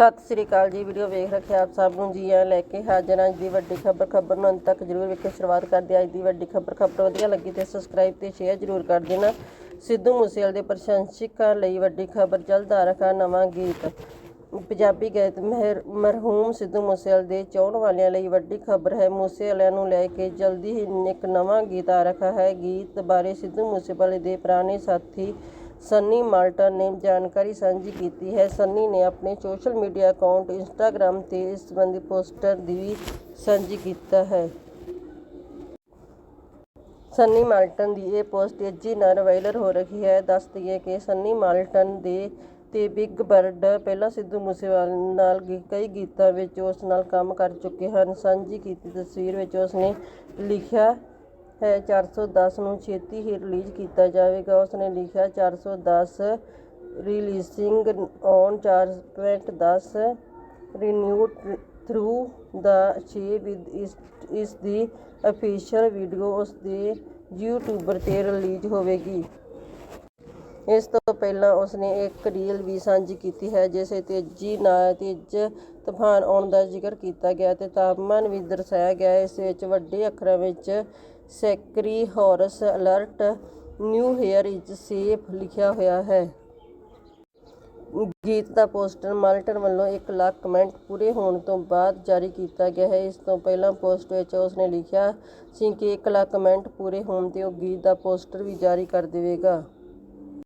ਸਤਿ ਸ੍ਰੀ ਅਕਾਲ ਜੀ, ਵੀਡੀਓ ਵੇਖ ਰੱਖਿਆ ਆਪ ਸਭ ਨੂੰ ਜੀ ਆ ਲੈ ਕੇ ਹਾਜ਼ਰ ਅੱਜ ਦੀ ਵੱਡੀ ਖਬਰ ਖਬਰ ਨੂੰ ਅੰਤ ਤੱਕ ਜਰੂਰ ਵੇਖੋ ਸ਼ੁਰੂਆਤ ਕਰਦੇ ਹਾਂ ਅੱਜ ਦੀ ਵੱਡੀ ਖਬਰ ਖਬਰ ਵਧੀਆ ਲੱਗੀ ਤੇ ਸਬਸਕ੍ਰਾਈਬ ਤੇ ਸ਼ੇਅਰ ਜਰੂਰ ਕਰ ਦੇਣਾ। ਸਿੱਧੂ ਮੂਸੇਵਾਲੇ ਦੇ ਪ੍ਰਸ਼ੰਸਕਾਂ ਲਈ ਵੱਡੀ ਖਬਰ, ਜਲਦ ਆ ਰਖਾ ਨਵਾਂ ਗੀਤ। ਪੰਜਾਬੀ ਗਾਇਕ ਮਹਿਰ, ਮਰਹੂਮ ਸਿੱਧੂ ਮੂਸੇਵਾਲੇ ਦੇ ਚਾਹਣ ਵਾਲਿਆਂ ਲਈ ਵੱਡੀ ਖਬਰ ਹੈ। ਮੂਸੇਵਾਲਿਆਂ ਨੂੰ ਲੈ ਕੇ ਜਲਦੀ ਹੀ ਇੱਕ ਨਵਾਂ ਗੀਤ ਆ ਰਖਾ ਹੈ। ਗੀਤ ਬਾਰੇ ਸਿੱਧੂ ਮੂਸੇਵਾਲੇ ਦੇ ਪੁਰਾਣੇ ਸਾਥੀ ਸੰਨੀ ਮਾਲਟਨ ਨੇ ਜਾਣਕਾਰੀ ਸਾਂਝੀ ਕੀਤੀ ਹੈ। ਸੰਨੀ ਨੇ ਆਪਣੇ ਸੋਸ਼ਲ ਮੀਡੀਆ ਅਕਾਊਂਟ ਇੰਸਟਾਗ੍ਰam ਤੇ ਇਸ ਸੰਬੰਧੀ ਪੋਸਟਰ ਦੀ ਸਾਂਝੀ ਕੀਤਾ ਹੈ। ਸੰਨੀ ਮਾਲਟਨ ਦੀ ਇਹ ਪੋਸਟ ਤੇਜ਼ੀ ਨਾਲ ਵਾਇਰਲ ਹੋ ਰਹੀ ਹੈ। ਦੱਸ ਦਈਏ ਕਿ ਸੰਨੀ ਮਾਲਟਨ ਦੇ ਤੇ ਬਿਗ ਬਰਡ ਪਹਿਲਾਂ ਸਿੱਧੂ ਮੂਸੇਵਾਲੇ ਨਾਲ ਗੀ- ਕਈ ਗੀਤਾਂ ਵਿੱਚ ਉਸ ਨਾਲ ਕੰਮ ਕਰ ਚੁੱਕੇ ਹਨ। ਸਾਂਝੀ ਕੀਤੀ ਤਸਵੀਰ ਵਿੱਚ ਉਸ ਨੇ ਲਿਖਿਆ ਹੈ 410 ਨੂੰ ਛੇਤੀ ਹੀ ਰਿਲੀਜ਼ ਕੀਤਾ ਜਾਵੇਗਾ। ਉਸ ਨੇ ਲਿਖਿਆ 410 releasing on 4.10 renewed through the 6 with ਇਸ ਇਸ ਦੀ ਅਫੀਸ਼ੀਅਲ ਵੀਡੀਓ ਉਸ ਦੇ YouTube ਤੇ ਰਿਲੀਜ਼ ਹੋਵੇਗੀ। ਇਸ ਤੋਂ ਪਹਿਲਾਂ ਉਸਨੇ ਇੱਕ ਰੀਲ ਵੀ ਸਾਂਝੀ ਕੀਤੀ ਹੈ, ਜਿਸ ਵਿੱਚ ਤੇਜ਼ੀ ਨਾਲ ਤੇਜ਼ ਤੂਫਾਨ ਆਉਣ ਦਾ ਜ਼ਿਕਰ ਕੀਤਾ ਗਿਆ ਤੇ ਤਾਪਮਾਨ ਵੀ ਦਰਸਾਇਆ ਗਿਆ। ਇਸ ਵਿੱਚ ਵੱਡੇ ਅੱਖਰਾਂ ਵਿੱਚ scary horse alert, new hair is safe ਲਿਖਿਆ ਹੋਇਆ ਹੈ। ਗੀਤ ਦਾ ਪੋਸਟਰ ਮਾਲਟਨ ਵੱਲੋਂ 1 ਲੱਖ ਕਮੈਂਟ ਪੂਰੇ ਹੋਣ ਤੋਂ ਬਾਅਦ ਜਾਰੀ ਕੀਤਾ ਗਿਆ ਹੈ। ਇਸ ਤੋਂ ਪਹਿਲਾਂ ਪੋਸਟ ਵਿੱਚ ਉਸ ਨੇ ਲਿਖਿਆ, ਸੀ ਕਿ 1 ਲੱਖ ਕਮੈਂਟ ਪੂਰੇ ਹੋਣ ਤੇ ਉਹ ਗੀਤ ਦਾ ਪੋਸਟਰ ਵੀ ਜਾਰੀ ਕਰ ਦੇਵੇਗਾ।